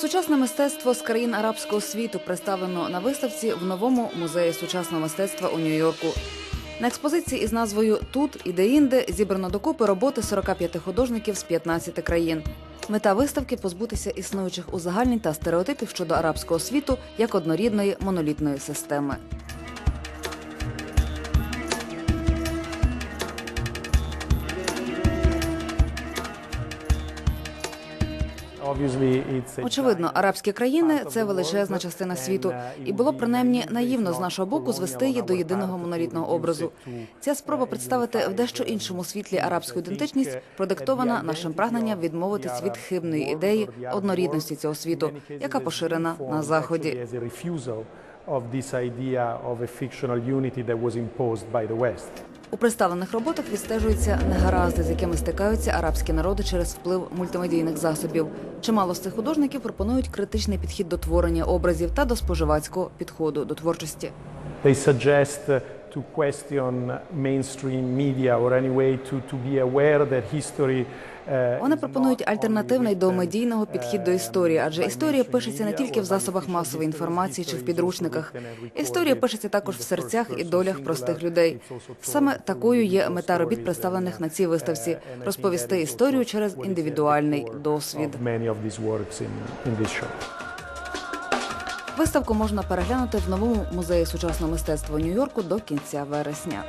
Сучасне мистецтво з країн арабського світу представлено на виставці в новому музеї сучасного мистецтва у Нью-Йорку. На експозиції із назвою Тут і де-інде зібрано докупи роботи 45 художників з 15 країн. Мета виставки позбутися існуючих узагальнень та стереотипів щодо арабського світу як однорідної монолітної системи. Очевидно, арабські країни це величезна частина світу, і було принаймні наївно з нашого боку звести її до єдиного монолітного образу. Ця спроба представити в дещо іншому світлі арабську ідентичність продиктована нашим прагненням відмовитись від хибної ідеї однорідності цього світу, яка поширена на заході. Of this idea of a fictional unity that was imposed by the West. У представлених роботах відстежуються негаразди, з якими стикаються арабські народи через вплив мультимедійних засобів. Чимало з цих художників пропонують критичний підхід до творення образів та до споживацького підходу до творчості. They suggest uh, to question mainstream media or any way to, to be aware that history uh, Вони пропонують альтернативний до медійного підхід до uh, історії, адже історія пишеться не тільки в засобах масової інформації чи в підручниках. Історія пишеться також в серцях і долях простих людей. Саме такою є мета робіт, представлених на цій виставці uh, розповісти історію через індивідуальний досвід. Виставку можна переглянути в новому музеї сучасного мистецтва Нью-Йорку до кінця вересня.